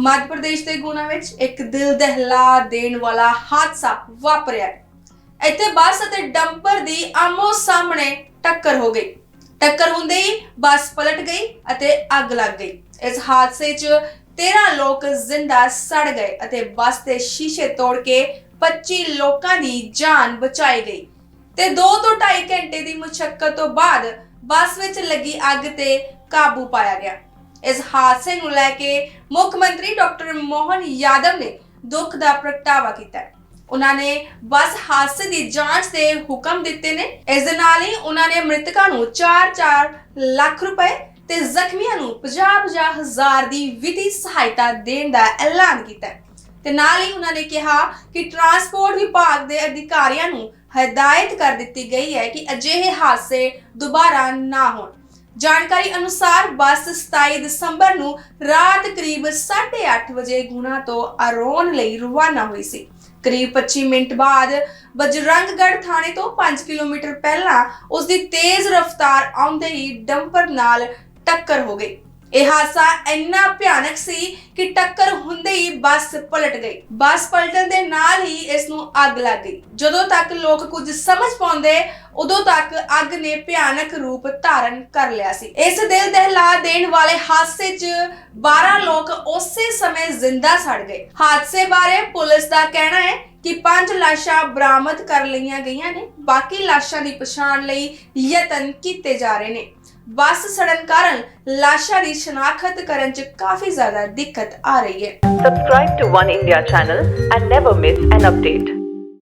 ਮੱਧ ਪ੍ਰਦੇਸ਼ ਦੇ ਗੁਨਾ ਵਿੱਚ ਇੱਕ ਦਿਲ ਦਹਿਲਾ ਦੇਣ ਵਾਲਾ ਹਾਦਸਾ ਵਾਪਰਿਆ। ਇੱਥੇ ਬੱਸ ਅਤੇ ਡੰਪਰ ਦੀ ਆਮੋ ਸਾਹਮਣੇ ਟੱਕਰ ਹੋ ਗਈ। ਟੱਕਰ ਹੁੰਦੇ ਹੀ ਬੱਸ ਪਲਟ ਗਈ ਅਤੇ ਅੱਗ ਲੱਗ ਗਈ। ਇਸ ਹਾਦਸੇ 'ਚ 13 ਲੋਕ ਜ਼ਿੰਦਾ ਸੜ ਗਏ ਅਤੇ ਬੱਸ ਦੇ ਸ਼ੀਸ਼ੇ ਤੋੜ ਕੇ 25 ਲੋਕਾਂ ਦੀ ਜਾਨ ਬਚਾਈ ਗਈ ਤੇ 2 ਤੋਂ 2.5 ਘੰਟੇ ਦੀ ਮੁਸ਼ਕਲ ਤੋਂ ਬਾਅਦ ਬੱਸ ਵਿੱਚ ਲੱਗੀ ਅੱਗ ਤੇ ਕਾਬੂ ਪਾਇਆ ਗਿਆ। ਇਸ ਹਾਦਸੇ ਨੂੰ ਲੈ ਕੇ ਮੁੱਖ ਮੰਤਰੀ ਡਾਕਟਰ ਮੋਹਨ ਯਾਦਵ ਨੇ ਦੁੱਖ ਦਾ ਪ੍ਰਗਟਾਵਾ ਕੀਤਾ ਹੈ। ਉਹਨਾਂ ਨੇ ਬੱਸ ਹਾਦਸੇ ਦੀ ਜਾਂਚ ਦੇ ਹੁਕਮ ਦਿੱਤੇ ਨੇ। ਇਸ ਦੇ ਨਾਲ ਹੀ ਉਹਨਾਂ ਨੇ ਮ੍ਰਿਤਕਾਂ ਨੂੰ 4-4 ਲੱਖ ਰੁਪਏ ਤੇ ਜ਼ਖਮੀਆਂ ਨੂੰ 50-50 ਹਜ਼ਾਰ ਦੀ ਵਿੱਤੀ ਸਹਾਇਤਾ ਦੇਣ ਦਾ ਐਲਾਨ ਕੀਤਾ ਤੇ ਨਾਲ ਹੀ ਉਹਨਾਂ ਨੇ ਕਿਹਾ ਕਿ ਟਰਾਂਸਪੋਰਟ ਵਿਭਾਗ ਦੇ ਅਧਿਕਾਰੀਆਂ ਨੂੰ ਹਦਾਇਤ ਕਰ ਦਿੱਤੀ ਗਈ ਹੈ ਕਿ ਅਜਿਹੇ ਹਾਦਸੇ ਦੁਬਾਰਾ ਨਾ ਹੋਣ। ਜਾਣਕਾਰੀ ਅਨੁਸਾਰ ਬੱਸ 27 ਦਸੰਬਰ ਨੂੰ ਰਾਤ ਕਰੀਬ 8:30 ਵਜੇ ਗੁਨਾ ਤੋਂ ਅਰੋਨ ਲਈ ਰਵਾਨਾ ਹੋਈ ਸੀ। ਕਰੀਬ 25 ਮਿੰਟ ਬਾਅਦ ਬਜਰੰਗਗੜ੍ਹ ਥਾਣੇ ਤੋਂ 5 ਕਿਲੋਮੀਟਰ ਪਹਿਲਾਂ ਉਸ ਦੀ ਤੇਜ਼ ਰਫ਼ਤਾਰ ਆਉਂਦੇ ਹੀ ਡੰਪਰ ਨਾਲ ਟੱਕਰ ਹੋ ਗਈ। ਇਹ ਹਾਦਸਾ ਇੰਨਾ ਭਿਆਨਕ ਸੀ ਕਿ ਟੱਕਰ ਹੁੰਦੇ ਹੀ ਬੱਸ ਪਲਟ ਗਈ। ਬੱਸ ਪਲਟਣ ਦੇ ਨਾਲ ਨੂੰ ਅੱਗ ਲੱਗ ਗਈ। ਜਦੋਂ ਤੱਕ ਲੋਕ ਕੁਝ ਸਮਝ ਪਾਉਂਦੇ, ਉਦੋਂ ਤੱਕ ਅੱਗ ਨੇ ਭਿਆਨਕ ਰੂਪ ਧਾਰਨ ਕਰ ਲਿਆ ਸੀ। ਇਸ ਦਿਲ ਦਹਿਲਾ ਦੇਣ ਵਾਲੇ ਹਾਦਸੇ 'ਚ 12 ਲੋਕ ਉਸੇ ਸਮੇਂ ਜ਼ਿੰਦਾ ਸੜ ਗਏ। ਹਾਦਸੇ ਬਾਰੇ ਪੁਲਿਸ ਦਾ ਕਹਿਣਾ ਹੈ ਕਿ ਪੰਜ ਲਾਸ਼ਾਂ ਬਰਾਮਦ ਕਰ ਲਈਆਂ ਗਈਆਂ ਨੇ। ਬਾਕੀ ਲਾਸ਼ਾਂ ਦੀ ਪਛਾਣ ਲਈ ਯਤਨ ਕੀਤੇ ਜਾ ਰਹੇ ਨੇ। ਬੱਸ ਸੜਨ ਕਾਰਨ ਲਾਸ਼ਾਂ ਦੀ ਸ਼ਨਾਖਤ ਕਰਨ 'ਚ ਕਾਫੀ ਜ਼ਿਆਦਾ ਦਿੱਕਤ ਆ ਰਹੀ ਹੈ Subscribe to One India channel and never miss an update.